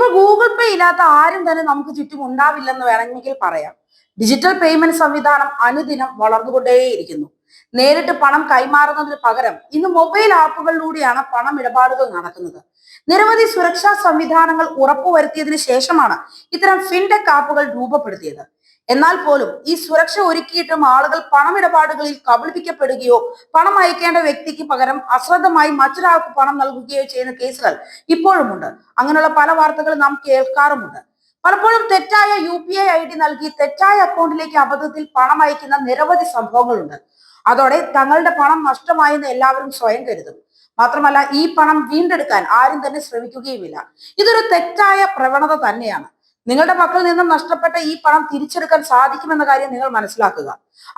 ഇപ്പൊ ഗൂഗിൾ പേ ഇല്ലാത്ത ആരും തന്നെ നമുക്ക് ചുറ്റും ഉണ്ടാവില്ലെന്ന് വേണമെങ്കിൽ പറയാം. ഡിജിറ്റൽ പേയ്മെന്റ് സംവിധാനം അനുദിനം വളർന്നുകൊണ്ടേയിരിക്കുന്നു. നേരിട്ട് പണം കൈമാറുന്നതിന് പകരം ഇന്ന് മൊബൈൽ ആപ്പുകളിലൂടെയാണ് പണം ഇടപാടുകൾ നടക്കുന്നത്. നിരവധി സുരക്ഷാ സംവിധാനങ്ങൾ ഉറപ്പുവരുത്തിയതിനു ശേഷമാണ് ഇത്തരം ഫിൻടെക് ആപ്പുകൾ രൂപപ്പെടുത്തിയത്. എന്നാൽ പോലും ഈ സുരക്ഷ ഒരുക്കിയിട്ടും ആളുകൾ പണമിടപാടുകളിൽ കബളിപ്പിക്കപ്പെടുകയോ പണം അയക്കേണ്ട വ്യക്തിക്ക് പകരം അശ്രദ്ധമായി മറ്റൊരാൾക്ക് പണം നൽകുകയോ ചെയ്യുന്ന കേസുകൾ ഇപ്പോഴുമുണ്ട്. അങ്ങനെയുള്ള പല വാർത്തകൾ നാം കേൾക്കാറുമുണ്ട്. പലപ്പോഴും തെറ്റായ U P I I D നൽകി തെറ്റായ അക്കൗണ്ടിലേക്ക് അബദ്ധത്തിൽ പണം അയക്കുന്ന നിരവധി സംഭവങ്ങളുണ്ട്. അതോടെ തങ്ങളുടെ പണം നഷ്ടമായെന്ന് എല്ലാവരും സ്വയം കരുതും. മാത്രമല്ല ഈ പണം വീണ്ടെടുക്കാൻ ആരും തന്നെ ശ്രമിക്കുകയുമില്ല. ഇതൊരു തെറ്റായ പ്രവണത തന്നെയാണ്. നിങ്ങളുടെ പക്കൽ നിന്നും നഷ്ടപ്പെട്ട ഈ പണം തിരിച്ചെടുക്കാൻ സാധിക്കുമെന്ന കാര്യം നിങ്ങൾ മനസ്സിലാക്കുക.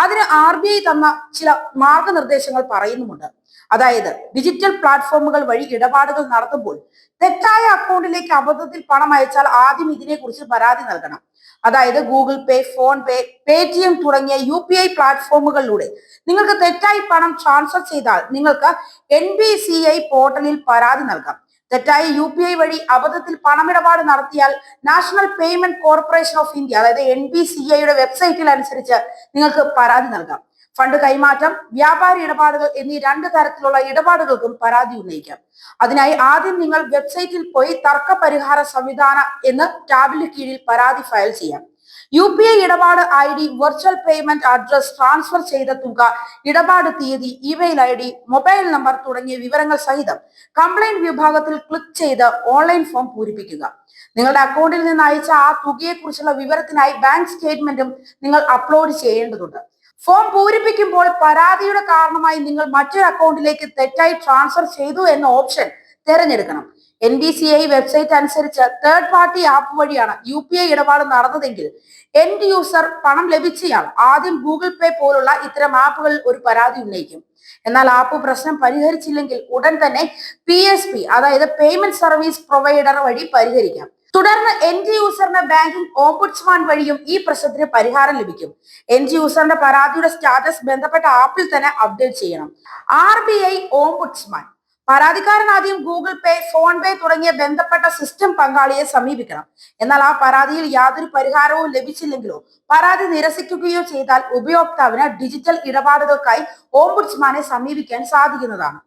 അതിന് ആർ ബി ഐ തന്ന ചില മാർഗനിർദ്ദേശങ്ങൾ പറയുന്നുമുണ്ട്. അതായത് ഡിജിറ്റൽ പ്ലാറ്റ്ഫോമുകൾ വഴി ഇടപാടുകൾ നടത്തുമ്പോൾ തെറ്റായ അക്കൗണ്ടിലേക്ക് അബദ്ധത്തിൽ പണം അയച്ചാൽ ആദ്യം ഇതിനെക്കുറിച്ച് പരാതി നൽകണം. അതായത് Google pay phone pay Paytm തുടങ്ങിയ യു പി ഐ പ്ലാറ്റ്ഫോമുകളിലൂടെ നിങ്ങൾക്ക് തെറ്റായി പണം ട്രാൻസ്ഫർ ചെയ്താൽ നിങ്ങൾക്ക് എൻ ബി സി ഐ പോർട്ടലിൽ പരാതി നൽകാം. തെറ്റായ യു പി ഐ വഴി അബദ്ധത്തിൽ പണമിടപാട് നടത്തിയാൽ National Payment Corporation of India അതായത് എൻ ബി സി ഐയുടെ വെബ്സൈറ്റിൽ അനുസരിച്ച് നിങ്ങൾക്ക് പരാതി നൽകാം. ഫണ്ട് കൈമാറ്റം വ്യാപാര ഇടപാടുകൾ എന്നീ രണ്ട് തരത്തിലുള്ള ഇടപാടുകൾക്കും പരാതി ഉന്നയിക്കാം. അതിനായി ആദ്യം നിങ്ങൾ വെബ്സൈറ്റിൽ പോയി തർക്ക പരിഹാര സംവിധാന എന്ന് ടാബിന് കീഴിൽ പരാതി ഫയൽ ചെയ്യാം. യു പി ഐ ഇടപാട് I D virtual payment address transfer ചെയ്ത തുക ഇടപാട് തീയതി email I D mobile number തുടങ്ങിയ വിവരങ്ങൾ സഹിതം കംപ്ലൈന്റ് വിഭാഗത്തിൽ ക്ലിക്ക് ചെയ്ത് ഓൺലൈൻ ഫോം പൂരിപ്പിക്കുക. നിങ്ങളുടെ അക്കൗണ്ടിൽ നിന്ന് അയച്ച ആ തുകയെക്കുറിച്ചുള്ള വിവരത്തിനായി ബാങ്ക് സ്റ്റേറ്റ്മെന്റും നിങ്ങൾ അപ്ലോഡ് ചെയ്യേണ്ടതുണ്ട്. ഫോം പൂരിപ്പിക്കുമ്പോൾ പരാതിയുടെ കാരണമായി നിങ്ങൾ മറ്റൊരു അക്കൗണ്ടിലേക്ക് തെറ്റായി ട്രാൻസ്ഫർ ചെയ്തു എന്ന ഓപ്ഷൻ തിരഞ്ഞെടുക്കണം. N B C I website അനുസരിച്ച് തേർഡ് പാർട്ടി ആപ്പ് വഴിയാണ് യു പി ഐ ഇടപാട് നടന്നതെങ്കിൽ എൻഡ് യൂസർ പണം ലഭിച്ചയാൾ ആദ്യം ഗൂഗിൾ പേ പോലുള്ള ഇത്തരം ആപ്പുകളിൽ ഒരു പരാതി ഉന്നയിക്കും. എന്നാൽ ആപ്പ് പ്രശ്നം പരിഹരിച്ചില്ലെങ്കിൽ ഉടൻ തന്നെ പി എസ് പി അതായത് പേയ്മെന്റ് സർവീസ് പ്രൊവൈഡർ വഴി പരിഹരിക്കാം. തുടർന്ന് എൻ ജി യൂസറിന് ബാങ്കിംഗ് ഓംബുഡ്സ്മാൻ വഴിയും ഈ പ്രശ്നത്തിന് പരിഹാരം ലഭിക്കും. എൻ ജി യൂസറിന്റെ പരാതിയുടെ സ്റ്റാറ്റസ് ബന്ധപ്പെട്ട ആപ്പിൽ തന്നെ അപ്ഡേറ്റ് ചെയ്യണം. ആർ ബി ഐ ഓംബുഡ്സ്മാൻ പരാതിക്കാരൻ ആദ്യം ഗൂഗിൾ പേ ഫോൺ പേ തുടങ്ങിയ ബന്ധപ്പെട്ട സിസ്റ്റം പങ്കാളിയെ സമീപിക്കണം. എന്നാൽ ആ പരാതിയിൽ യാതൊരു പരിഹാരവും ലഭിച്ചില്ലെങ്കിലോ പരാതി നിരസിക്കുകയോ ചെയ്താൽ ഉപയോക്താവിന് ഡിജിറ്റൽ ഇടപാടുകൾക്കായി ഓംബുഡ്സ്മാനെ സമീപിക്കാൻ സാധിക്കുന്നതാണ്.